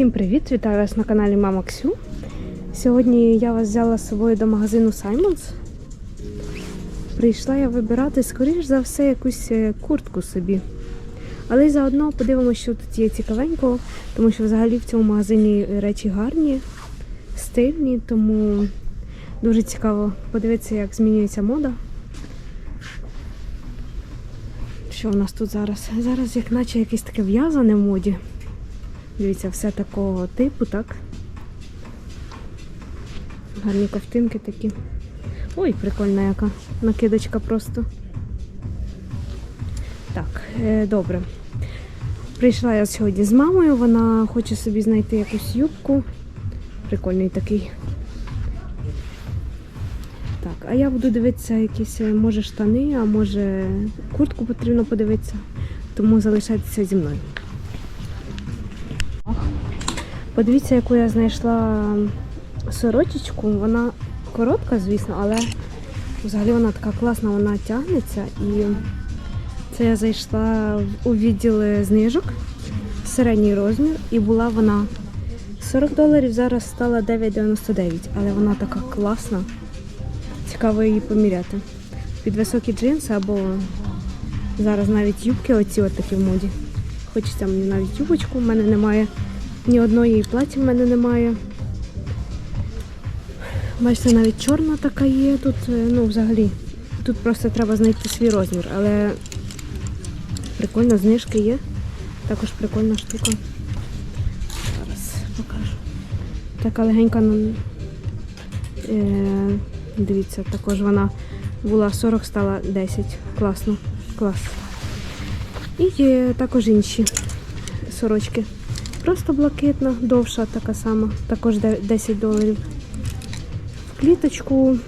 Всім привіт! Вітаю вас на каналі Мама Ксю. Сьогодні я вас взяла з собою до магазину Simons. Прийшла я вибирати, скоріш за все, якусь е, куртку собі. Але й заодно подивимося, що тут є цікавенького, тому що взагалі в цьому магазині речі гарні, стильні, тому дуже цікаво подивитися, як змінюється мода. Що у нас тут зараз? Зараз як наче якесь таке в'язане в моді. Дивіться, все такого типу, так? Гарні ковтинки такі. Ой, прикольна яка накидочка просто. Так, е, добре. Прийшла я сьогодні з мамою, вона хоче собі знайти якусь юбку. Прикольний такий. Так, а я буду дивитися якісь, е, може, штани, а може куртку потрібно подивитися. Тому залишайтеся зі мною. Подивіться, яку я знайшла сорочечку. Вона коротка, звісно, але взагалі вона така класна, вона тягнеться. І це я зайшла у відділ знижок, середній розмір, і була вона 40 доларів, зараз стала 9,99, але вона така класна. Цікаво її поміряти. Під високі джинси або зараз навіть юбки оці от такі в моді. Хочеться мені навіть юбочку, в мене немає ні одної платі в мене немає. Бачите, навіть чорна така є тут, е, ну взагалі. Тут просто треба знайти свій розмір, але прикольно, знижки є. Також прикольна штука. Зараз покажу. Така легенька, ну, е, дивіться, також вона була 40, стала 10. Класно, клас. І є також інші сорочки. Просто блакитна, довша така сама, також 10 доларів. В кліточку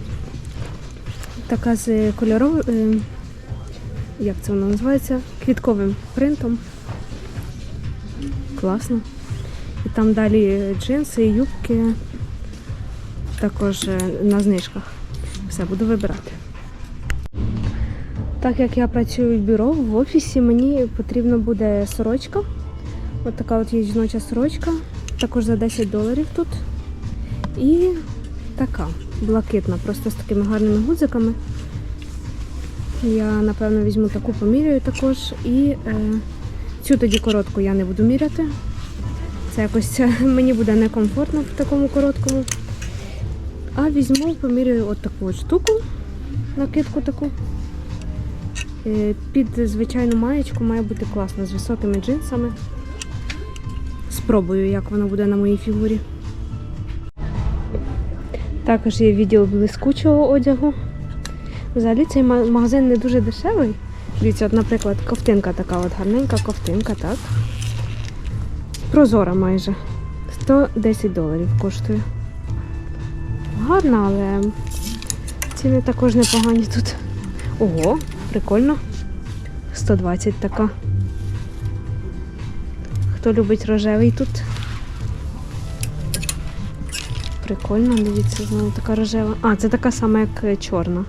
така з кольоровим, як це воно називається? Квітковим принтом. Класно. І там далі джинси, юбки, також е, на знижках. Все, буду вибирати. Так як я працюю в бюро в офісі, мені потрібна буде сорочка. Ось така от є жіноча сорочка, також за 10 доларів тут. І така блакитна, просто з такими гарними гудзиками. Я, напевно, візьму таку, поміряю також. І е, цю тоді коротку я не буду міряти. Це якось мені буде некомфортно в такому короткому. А візьму, поміряю от таку от штуку, накидку таку. Е, Під звичайну маєчку має бути класно з високими джинсами. Спробую, як воно буде на моїй фігурі. Також є відділ блискучого одягу. Взагалі цей магазин не дуже дешевий. Дивіться, от, наприклад, ковтинка така от гарненька ковтинка, так? Прозора майже. 110 доларів коштує. Гарна, але ціни також непогані тут. Ого, прикольно. 120 така. Хто любить рожевий тут? Прикольно, дивіться, знову така рожева. А, це така сама, як е, чорна.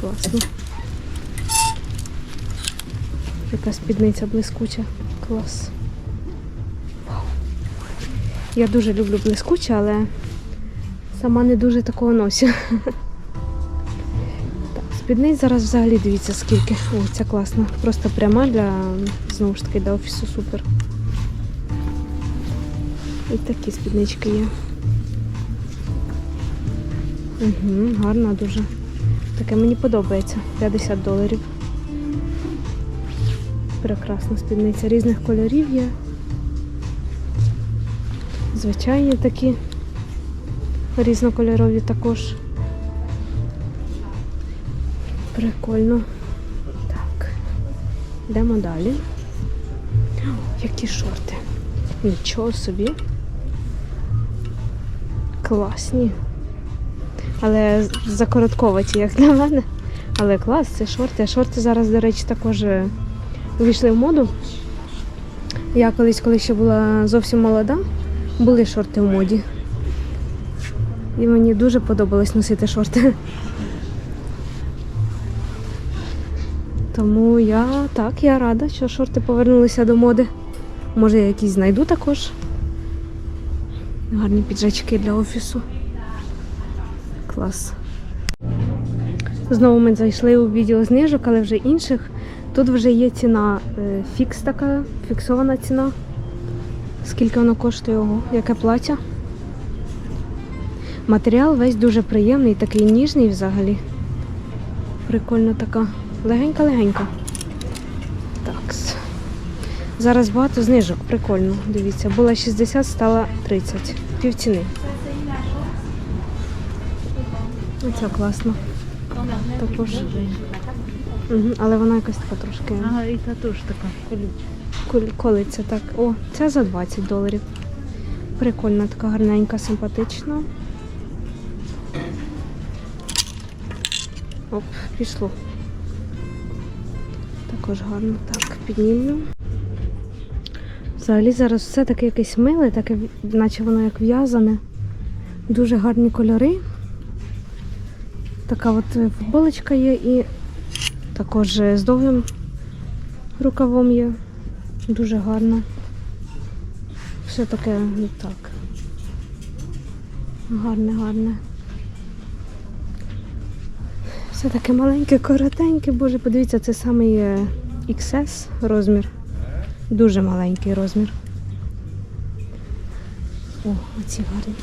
Класно. Яка спідниця блискуча. Клас. Я дуже люблю блискуче, але сама не дуже такого носю. Спідниць зараз взагалі дивіться скільки. О, ця класна. Просто пряма для знову ж таки для офісу супер. І такі спіднички є. Угу, гарна дуже. Таке мені подобається. 50 доларів. Прекрасна спідниця. Різних кольорів є. Звичайні такі. Різнокольорові також. Прикольно. Так. Йдемо далі. Які шорти. Нічого собі. Класні. Але закоротковаті, як для мене. Але клас, це шорти. Шорти зараз, до речі, також е, увійшли в моду. Я колись, коли ще була зовсім молода, були шорти в моді. І мені дуже подобалось носити шорти. Тому я так, я рада, що шорти повернулися до моди. Може, я якісь знайду також. Гарні піджачки для офісу. Клас. Знову ми зайшли у відділ знижок, але вже інших. Тут вже є ціна е, фікс така, фіксована ціна. Скільки воно коштує, ого, яке плаття. Матеріал весь дуже приємний, такий ніжний взагалі. Прикольно така. Легенька-легенька. Такс. Зараз багато знижок, прикольно. Дивіться, була 60, стала 30. Півціни. Оце класно. Також. Угу, але вона якась така трошки Ага, і та теж така колиться так. О, це за 20 доларів. Прикольна, така гарненька, симпатична. Оп, пішло. Також гарно. Так, піднімлю. Взагалі зараз все таке якесь миле, таке, наче воно як в'язане. Дуже гарні кольори. Така от футболочка є і також з довгим рукавом є. Дуже гарно. Все таке ну, так. Гарне, гарне. Все таке маленьке, коротеньке. Боже, подивіться, це самий е, XS розмір. Дуже маленький розмір. О, оці гарні.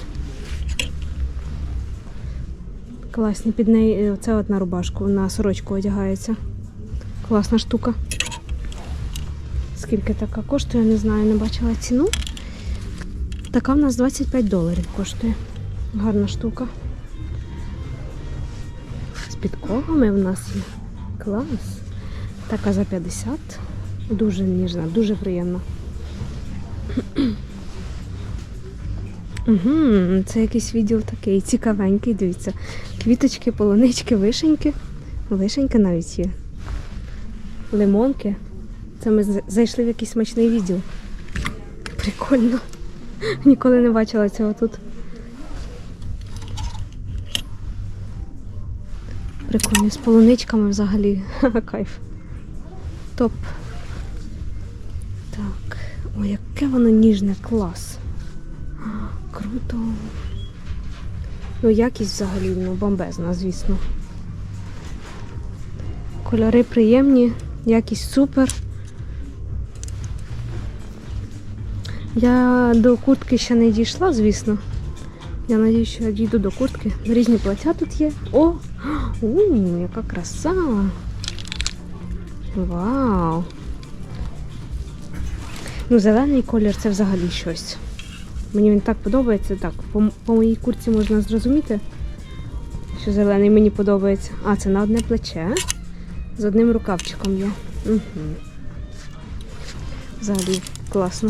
Класні під неї. е, Оце от на рубашку, на сорочку одягається. Класна штука. Скільки така коштує, не знаю, не бачила ціну. Така в нас 25 доларів коштує. Гарна штука. Підковами в нас є. Клас. Така за 50. Дуже ніжна, дуже приємна. Угу, це якийсь відділ такий цікавенький, дивіться. Квіточки, полунички, вишеньки. Вишеньки навіть є. Лимонки. Це ми зайшли в якийсь смачний відділ. Прикольно. Ніколи не бачила цього тут. Прикольно, з полуничками взагалі. Кайф. Топ. Так. Ой, яке воно ніжне, клас. Круто. Ну, якість взагалі ну, бомбезна, звісно. Кольори приємні, якість супер. Я до куртки ще не дійшла, звісно. Я надію, що я дійду до куртки. Різні плаття тут є. О! У, яка краса! Вау! Ну, зелений колір це взагалі щось. Мені він так подобається. Так, по, по моїй куртці можна зрозуміти, що зелений мені подобається. А, це на одне плече. З одним рукавчиком є. Угу. Взагалі класно.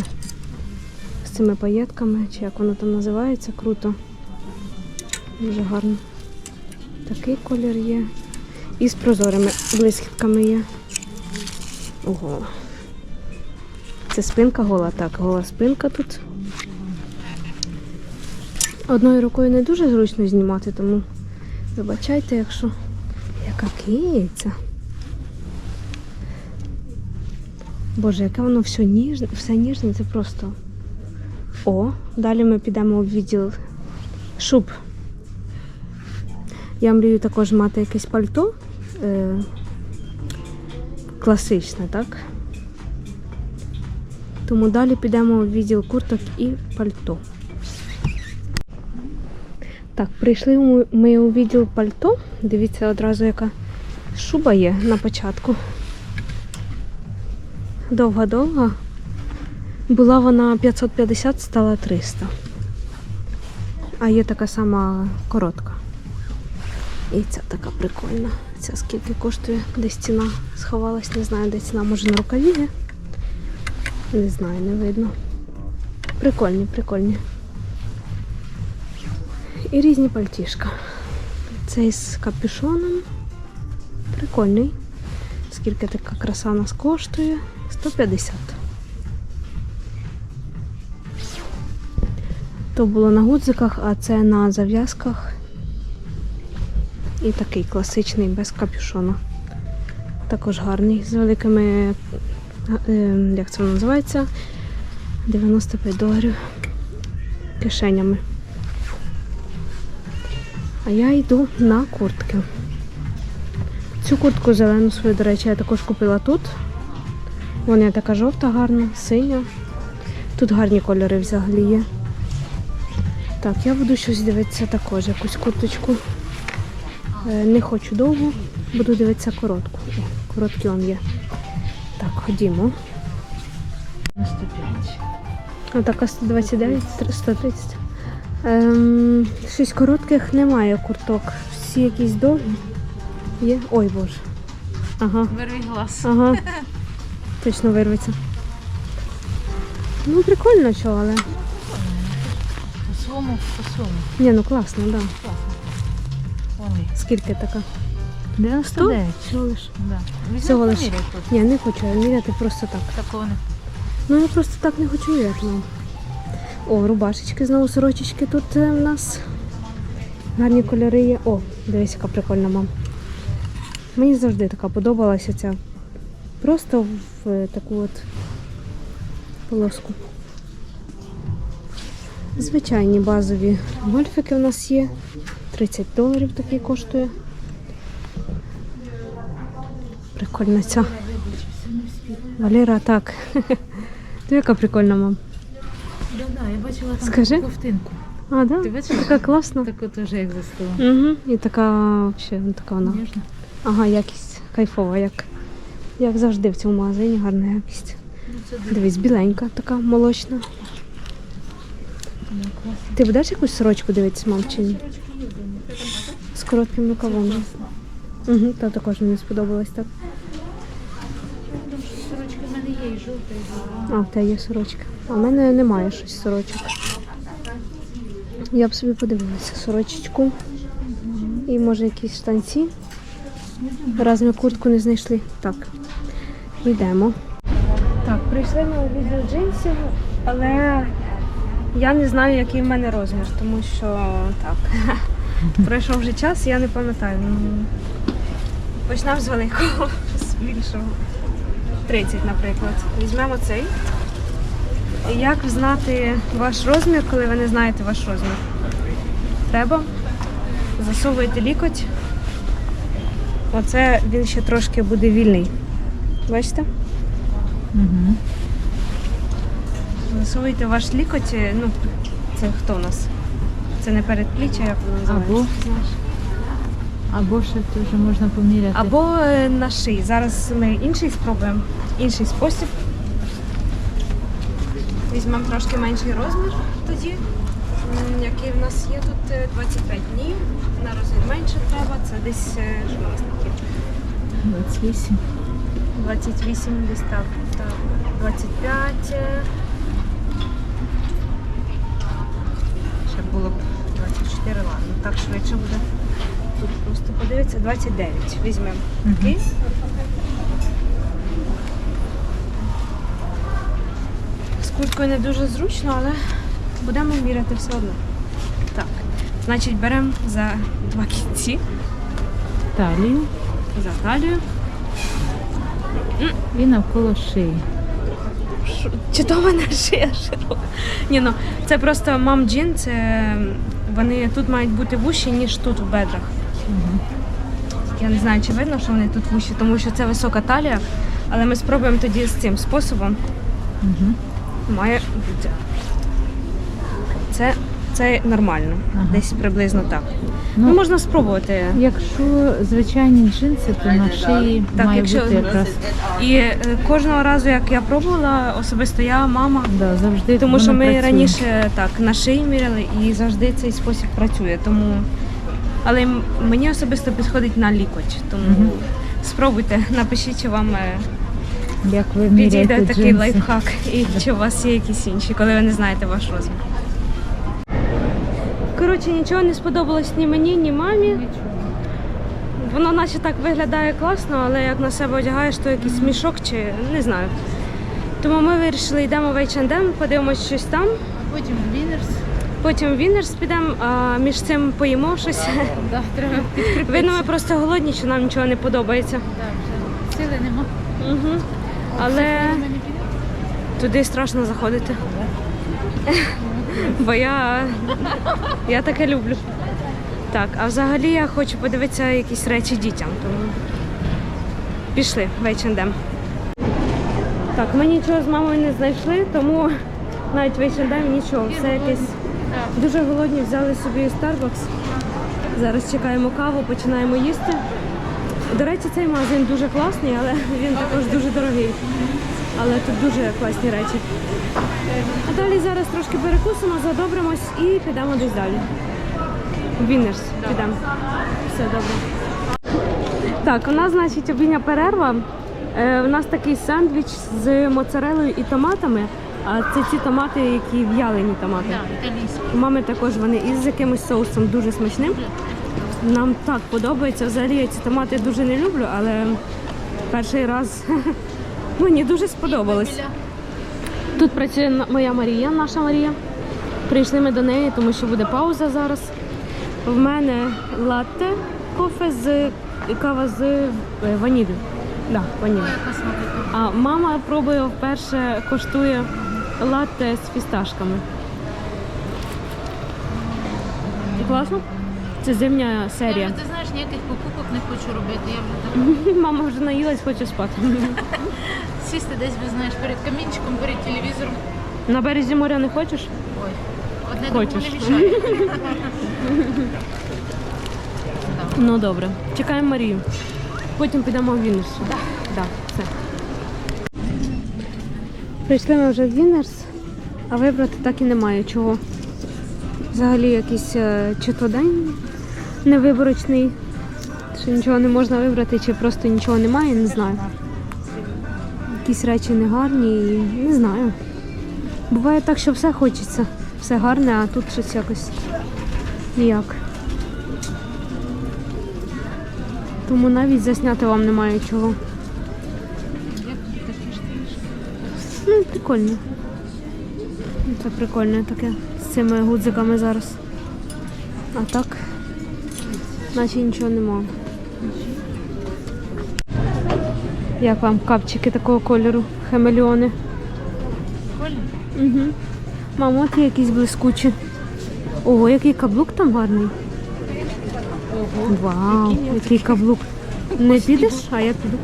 З цими паєтками, чи як воно там називається, круто. Дуже гарно. Такий колір є. І з прозорими блискітками є. Ого. Це спинка гола, так, гола спинка тут. Одною рукою не дуже зручно знімати, тому вибачайте, якщо яка киця. Боже, яке воно все ніжне, все ніжне, це просто. О, далі ми підемо в відділ шуб. Я мрію також мати якесь пальто. Е, класичне, так? Тому далі підемо в відділ курток і пальто. Так, прийшли ми- у відділ пальто. Дивіться одразу, яка шуба є на початку. Довга-довга. Була вона 550, стала 300. А є така сама коротка. І ця така прикольна. Ця скільки коштує? Десь ціна сховалась, не знаю, де ціна, може на рукаві. Не знаю, не видно. Прикольні, прикольні. І різні пальтішка. Цей з капюшоном. Прикольний. Скільки така краса нас коштує? 150. То було на гудзиках, а це на зав'язках. І такий класичний без капюшона. Також гарний, з великими, е, як це називається? 95 доларів. кишенями. А я йду на куртки. Цю куртку зелену свою, до речі, я також купила тут. Вона така жовта, гарна, синя. Тут гарні кольори взагалі є. Так, я буду щось дивитися також, якусь курточку. Е, Не хочу довго, буду дивитися коротку. О, короткі он є. Так, ходімо. На 105. А така 129, 130. Ем, щось коротких немає курток. Всі якісь довгі. Є. Ой боже. Ага, Вирвій глаз. ага. Точно вирветься. Ну, прикольно, що, але. По своєму, по своєму. Ні, ну класно, так. Да. Вони. Скільки така? 99. Всього лиш. Да. Візьми Всього лиш. поміряй тут. Ні, не хочу я міряти просто так. Такого не. Ну я просто так не хочу міряти. Ну. О, рубашечки, знову сорочечки тут е, в нас. Гарні кольори є. О, дивись, яка прикольна мам. Мені завжди така подобалася ця. Просто в е, таку от полоску. Звичайні базові гольфики в нас є. 30 доларів такий коштує. Прикольна ця. Валера, так. Ти яка прикольна, мам. Да, да, я бачила там Скажи. ковтинку. А, да? Ти бачила? Така класна. Таку теж як застила. Угу. І така вообще, ну, така вона. Ніжно. Ага, якість кайфова, як, як завжди в цьому магазині, гарна якість. Ну, це дуже Дивись, біленька, така молочна. класно. Ти будеш якусь сорочку дивитися, мам, чи ні? З коротким рукавом. Угу, та також мені сподобалось так. Сорочка в мене є і жовта, і зелена. А, в тебе є сорочка. А в мене немає щось сорочок. Я б собі подивилася сорочечку. І може якісь штанці. Раз ми куртку не знайшли. Так, йдемо. Так, прийшли у відділ джинсів, але я не знаю, який в мене розмір, тому що так. Пройшов вже час, я не пам'ятаю. Ну, Почнемо з великого, з більшого. 30, наприклад. Візьмемо цей. Як знати ваш розмір, коли ви не знаєте ваш розмір? Треба засовуєте лікоть. Оце він ще трошки буде вільний. Бачите? Угу. Засовуєте ваш лікоть, ну, це хто у нас? Це не передпліччя, як воно називається? Або? Або ще теж можна поміряти. Або е, на шиї. Зараз ми інший спробуємо, інший спосіб. Візьмемо трошки менший розмір тоді, м, який в нас є тут е, 25 днів. На розмір менше треба, це десь е, у нас таке? 28. 28 десь так. так. 25. е. Ще було б 24, ладно. Так швидше буде. Тут просто подивіться, 29 візьмемо. Мгм. Окей? З курткою не дуже зручно, але будемо міряти все одно. Так. Значить, беремо за два кінці, Талію за талію. і навколо шиї. Чи то в мене шия широка? Ні, ну це просто мам джін, це вони тут мають бути вущі, ніж тут в бедрах. Угу. Я не знаю, чи видно, що вони тут вущі, тому що це висока талія. Але ми спробуємо тоді з цим способом. Угу. Має бути. Це, нормально. Ага. Десь приблизно так. Ну, Ну, можна спробувати. якщо звичайні джинси, то на шиї Так, має якщо- бути якраз І е, кожного разу, як я пробувала, особисто я, мама, да, завжди. Тому що ми працює. раніше так на шиї міряли і завжди цей спосіб працює. Тому але мені особисто підходить на лікоть. Тому Мгм. спробуйте, напишіть, чи вам е, як ви підійде такий джинси. лайфхак, і чи у вас є якісь інші, коли ви не знаєте ваш розмір. Коротше, нічого не сподобалось ні мені, ні мамі. Воно наче так виглядає класно, але як на себе одягаєш, то якийсь мішок чи не знаю. Тому ми вирішили, йдемо в H&M, подивимось щось там. Потім Вінерс. Потім в Вінерс підемо, а між цим поїмо щось. Да, треба. Видно, ми просто голодні, що нам нічого не подобається. Да, вже сили нема. Угу. Але туди страшно заходити. Бо я, я таке люблю. Так, а взагалі я хочу подивитися якісь речі дітям. Тому пішли в H&M. Так, ми нічого з мамою не знайшли, тому навіть в H&M нічого. Все якесь дуже голодні, взяли собі Starbucks. Зараз чекаємо каву, починаємо їсти. До речі, цей магазин дуже класний, але він також дуже дорогий. Але тут дуже класні речі. А далі зараз трошки перекусимо, задобримось і підемо десь далі. Віннерс підемо. Все добре. Так, у нас, значить, обідня перерва. Е, у нас такий сендвіч з моцарелою і томатами. А це ці томати, які в'ялені томати. У мами також вони із якимось соусом дуже смачним. Нам так подобається. Взагалі я ці томати дуже не люблю, але перший раз мені дуже сподобалось. Тут працює моя Марія, наша Марія. Прийшли ми до неї, тому що буде пауза зараз. В мене латте, кофе з кава з е, ваніллю. Да, ваніллю. А мама пробує вперше коштує латте з фісташками. Класно? Це зимня серія. вже, ти знаєш, ніяких покупок не хочу робити. Я вже так Мама вже наїлась, хоче спати. сісти десь, ви знаєш, перед камінчиком, перед телевізором. На березі моря не хочеш? Ой, одне Хочеш. другому не мішає. Ну добре. Чекаємо Марію. Потім підемо в Віннерс. Так. Да, все. Прийшли ми вже в Віннерс, а вибрати так і немає чого. Взагалі якийсь е, чи то день невиборочний, що нічого не можна вибрати, чи просто нічого немає, не знаю. Якісь речі негарні і не знаю. Буває так, що все хочеться, все гарне, а тут щось якось ніяк. Тому навіть засняти вам немає чого. Ну, прикольно. Ну, Це прикольне таке з цими гудзиками зараз. А так, наче нічого нема. Як вам капчики такого кольору? Хамелеони? Угу. Мамо, от є якісь блискучі. Ого, який каблук там гарний. Вау, який каблук. Не підеш? А я піду.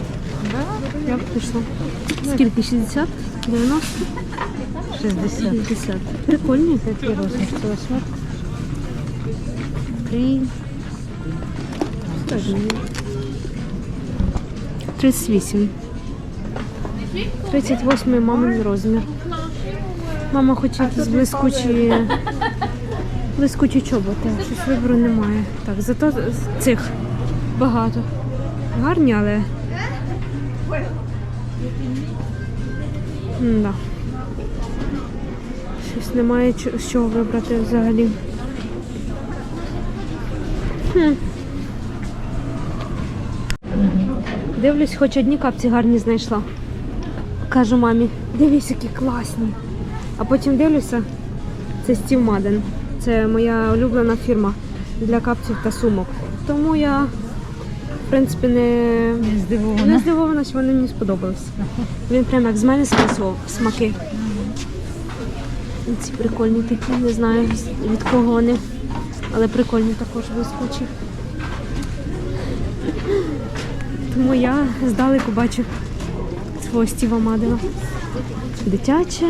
Я б пішла. Скільки? 60? 90? 60. 60. Прикольні. Який розмір? Це восьмерка. Три. Скажи. 38. 38 мамин розмір. Мама хоче якісь блискучі, блискучі чоботи. Щось вибору немає. Так, зато цих багато. Гарні, але. Да. Щось немає з чого вибрати взагалі. Хм. Дивлюсь, хоч одні капці гарні знайшла. Кажу мамі, дивись, які класні. А потім дивлюся, це Стів Маден. Це моя улюблена фірма для капців та сумок. Тому я, в принципі, не, Здивована. не здивована, що вони мені сподобались. Він прям як з мене списував смаки. Ці прикольні такі, не знаю від кого вони, але прикольні Тому я здалеку бачу свого Стіва Мадена. Дитяче.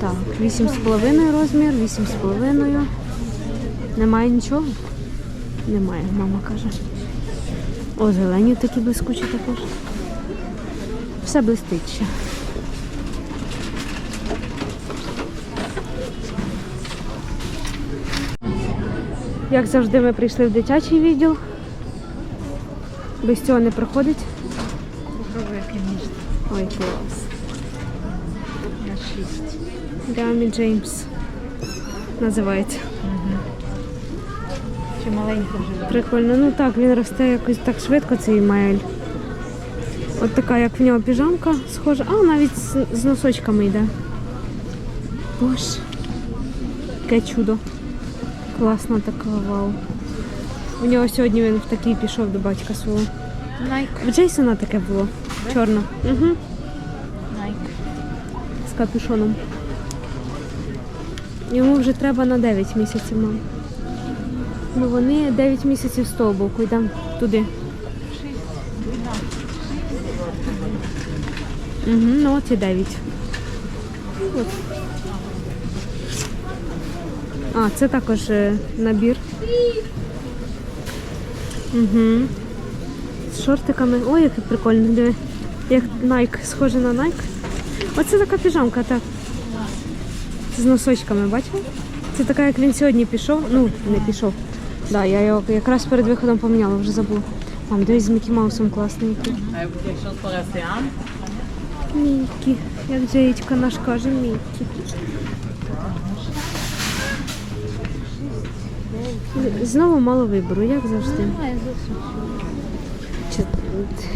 Так, 8,5 розмір, 8,5. Немає нічого? Немає, мама каже. О, зелені такі блискучі також. Все блистить ще. Як завжди, ми прийшли в дитячий відділ. Без цього не проходить. Як ніжно. Ой, клас. На шість. Гамі Джеймс називається. Чи маленька вже? Прикольно. Ну так, він росте якось так швидко, цей Маель. От така, як в нього піжамка схожа. А, навіть з, з носочками йде. Боже. Яке чудо. Класна така, вау. У нього сьогодні він в такий пішов до батька свого. Найк. В Джейсона таке було. Чорно. Угу. Найк. З капюшоном. Йому вже треба на 9 місяців, мам. Ну вони 9 місяців з того боку, йдемо туди. Угу, ну от і 9. От. А, це також е, набір. Угу. З шортиками. Ой, який прикольний, диви. Як Nike, схоже на Nike. Оце така піжамка, так. З носочками, бачив? Це така, як він сьогодні пішов. Ну, не пішов. Да, я його якраз перед виходом поміняла, вже забула. Мам, дивись з Мікі Маусом класний. який. Мікі. Як Джеєчка наш каже, Мікі. Знову мало вибору, як завжди. Немає зовсім. Чи,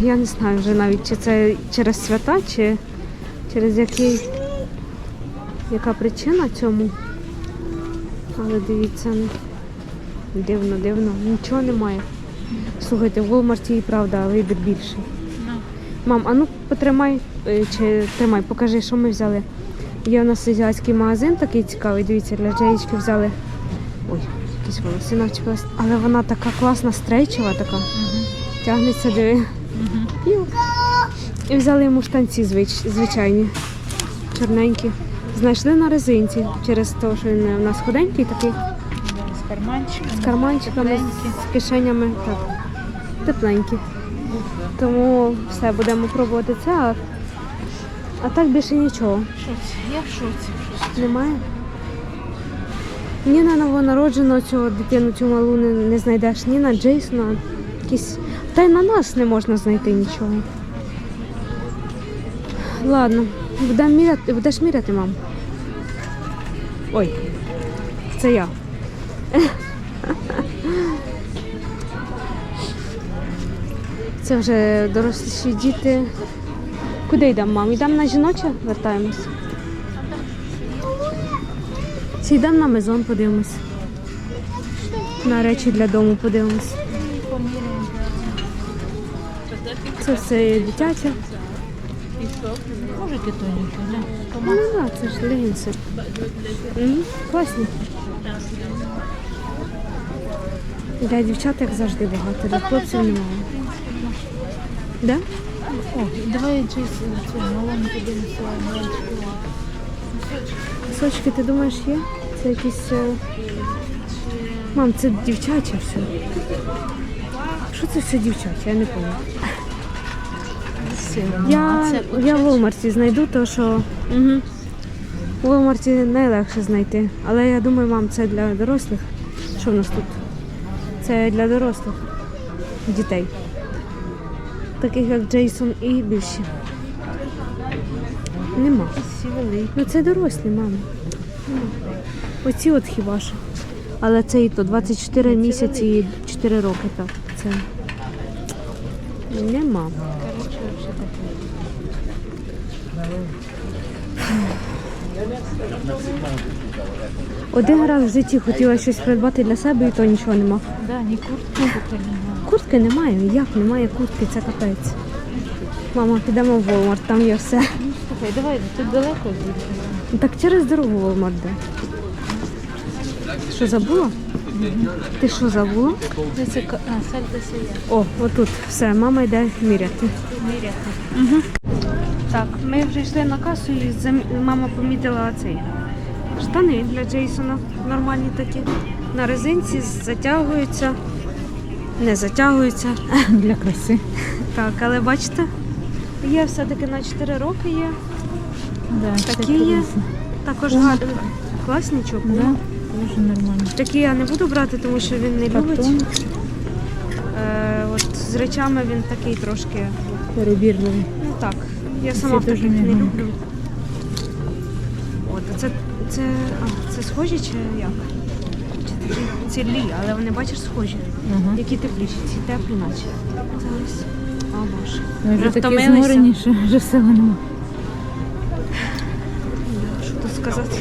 я не знаю вже навіть, чи це через свята, чи через який, яка причина цьому. Але дивіться, ну, дивно, дивно, нічого немає. Слухайте, в Walmart і правда вибір більший. Ну. Мам, а ну потримай, е, чи тримай, покажи, що ми взяли. Є у нас азіатський магазин такий цікавий, дивіться, для Джеєчки взяли. Ой, якісь волосина вчепилась. Але вона така класна, стрейчева така. Тягнеться, диви. Пів. І взяли йому штанці звич, звичайні, чорненькі. Знайшли на резинці через те, що він у нас худенький такий, З карманчиками. з карманчиками, тепленькі. з кишенями. Так, тепленькі. Тому все, будемо пробувати це, а, а так більше нічого. Що це? Я в шоці. Немає. Ні на новонародженого цього дитину цю малу не, не знайдеш, ні на Джейсона. Якісь... Та й на нас не можна знайти нічого. Ладно, будемо міряти, будеш міряти, мам. Ой, це я. Це вже доросліші діти. Куди йдемо, мам? Йдемо на жіноче, вертаємось. Чи йдемо на мезон, подивимось. На речі для дому подивимось. Це все дитяче. Може ти тоненько, не? Ну так, це ж легінси. Класні. Для дівчат, як завжди, багато, для хлопців немає. Да? О, давай цю малому подивимося. Маленьку. Сочки, ти думаєш, є? Це якісь. е, Мам, це дівчаче все. Що це все дівчаче? Я не пам'ятаю. Я, я в? Walmart знайду, то що угу. у Walmart найлегше знайти. Але я думаю, мам, це для дорослих. Що в нас тут? Це для дорослих дітей. Таких як Джейсон і більші. Нема. Ну це дорослі, мама. Нема. Оці от хіба що. Але це і то 24 місяці і 4 роки, так. Це нема. Один раз в житті хотіла щось придбати для себе, і то нічого нема. Да, ні куртки немає. Куртки немає. Як немає куртки? Це капець. Мама, підемо в Walmart, там є все. Слухай, давай, тут далеко звідси. Так через дорогу Walmart де. Що забула? Ти що забула? Це ка- а, сальто сія. О, отут все, мама йде міряти. Міряти. Так, ми вже йшли на касу і зам- мама помітила цей штани для Джейсона. Нормальні такі. На резинці затягуються. Не затягуються. Для краси. Так, але бачите, є все-таки на 4 роки є. Да, Такі є. Також гарні. Класні Да, дуже нормально. Такі я не буду брати, тому що він не любить. Е, от з речами він такий трошки. перебірливий. Ну так. Я сама таких не люблю. От, а це, це, а, це схожі чи як? Чи такі цілі, але вони бачиш схожі. Ага. Які тепліші, ці теплі наче. Зараз. О боже. Ми вже такі втомилися. зморені, що вже сили нема. Що тут сказати?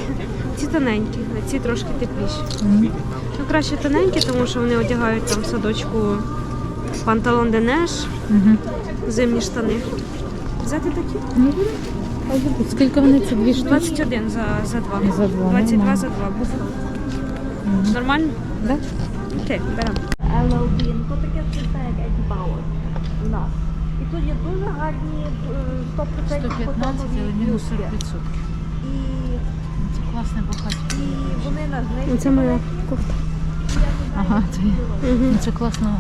Ці тоненькі, а ці трошки тепліші. Мгм. Ну краще тоненькі, тому що вони одягають там в садочку панталон денеш, Мгм. зимні штани. Взяти такі? Ну, Скільки вони це дві штуки? 21 за, за два. За два, 22 нормально. за два. Буде. Нормально? Да? Окей, беремо. То таке це як Едібауер у нас. І тут є дуже гарні е, 100% 115, котонові але класне бахатько. і вони на знижці. Це моя кофта. Ага, це, Угу. ну, це класно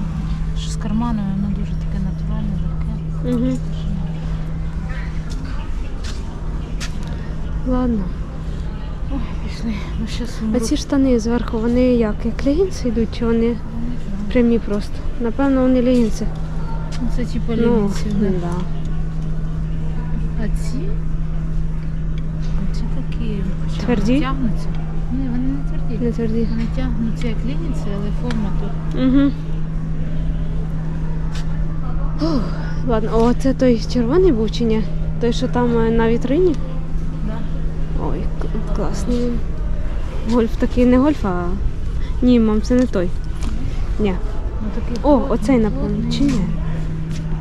що з карманами, воно дуже таке натуральне, легке. Угу. Ладно. Ой, пішли. Ну, щас А ці штани зверху, вони як? Як легінці йдуть, чи вони прямі просто? Напевно, вони легінці. Ну, Це типу Ну, лівіці. да. А ці? Тверді? тягнуться. Ні, вони не тверді. Не тверді. Вони тягнуться як лінійці, але форма тут. Угу. Ух, ладно, о, це той червоний був чи ні? Той, що там е, на вітрині? Да. Ой, класний. Гольф такий не гольф, а. Ні, мам, це не той. Ні. Ну, О, оцей, напевно, чи ні?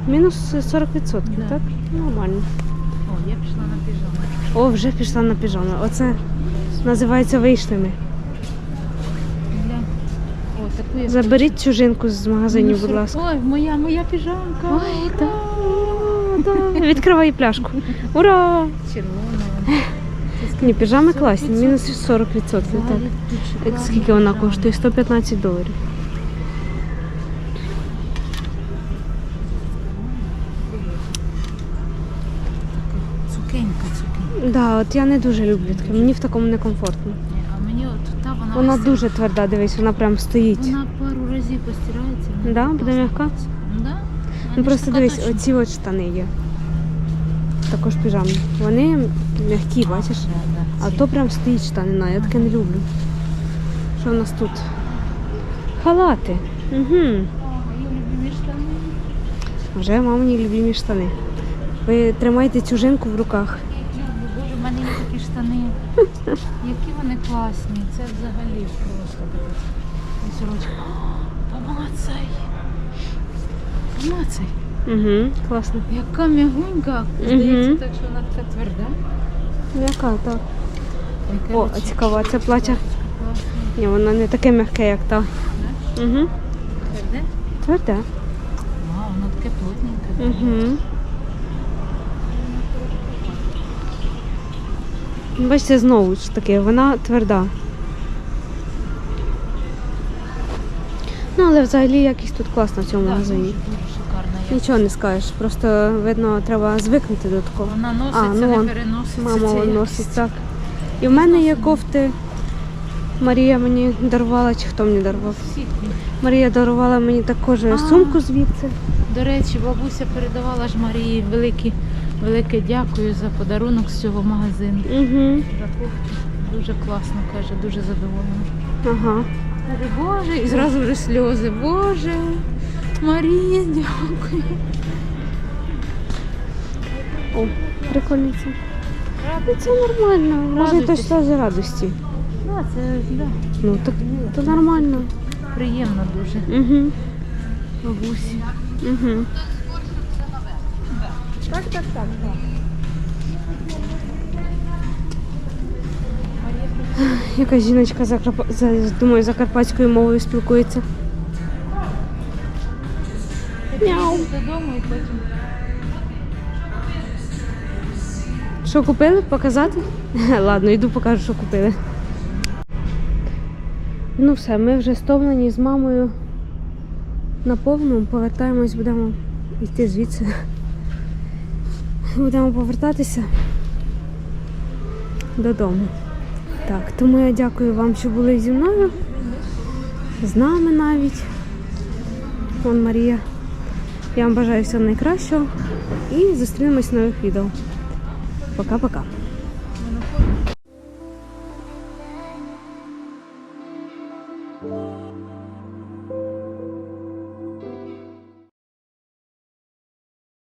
Мінус 40%, Да. так? Нормально. О, я пішла на піжаму. О, вже пішла на піжами. Оце називається вийшли ми. Заберіть чужинку з магазинів, будь ласка. Ой, моя, моя піжамка. Ой, Ура! да. Да. Відкривай пляшку. Ура! Червона. Ні, піжами класні, мінус 40%. Так. Скільки вона коштує? 115 доларів. От я не дуже люблю таке, мені в такому некомфортно. А мені от та вона Вона висить. дуже тверда, дивись, вона прям стоїть. Вона пару разів постирається. вона Да, так буде м'яка? робиться. Да. Ну просто така дивись, точна. оці от штани є. Також піжами. Вони м'які, бачиш? Да, да, А ці. то прям стоїть штанина, я таке не люблю. Що в нас тут? Халати. Угу. О, мої любимі штани. Вже мамині любимі штани. Ви тримайте цю жінку в руках. Люблю, Боже, в мене є такі штани. Які вони класні. Це взагалі просто сорочка. Помацай. Помацай. Угу, класно. Яка м'ягунька. Здається, так що вона така тверда. М'яка, так. Яке О, а цікаво, це. Класне. Ні, воно не таке м'яке, як та. Угу. Тверде? Тверде. А, воно таке плотненьке. Угу. Бачите, знову ж таки, вона тверда. Ну, але взагалі якість тут класна в цьому Да, магазині. дуже, дуже шикарна. Нічого не скажеш, просто видно, треба звикнути до такого. Вона носиться, А, ну, не переноситься. Мама це носить якість. так. І в мене є кофти. Марія мені дарувала, чи хто мені дарував? Всі. Марія дарувала мені також А. сумку звідси. До речі, бабуся передавала ж Марії велике, велике дякую за подарунок з цього магазину. Угу. Дуже класно, каже, дуже задоволена. Ага. Каже, Боже, і зразу вже сльози. Боже, Марія, дякую. О, прикольно це. Це нормально. Може, то Радуйтесь. сльози радості. Да, це да, Ну, так то нормально. приємно дуже. Угу. Бабусі. Угу. Так, так, так, так. Якась жіночка Закарп... За думаю, за карпатською мовою спілкується. Мяу. Додому і потім. Що купили? Показати? Ладно, йду покажу, що купили. Ну все, ми вже стомлені з мамою на повному. Повертаємось, будемо йти звідси. Будемо повертатися додому. Так, тому я дякую вам, що були зі мною. З нами навіть. Вон Марія. Я вам бажаю всього найкращого і зустрінемось в нових відео. Пока-пока.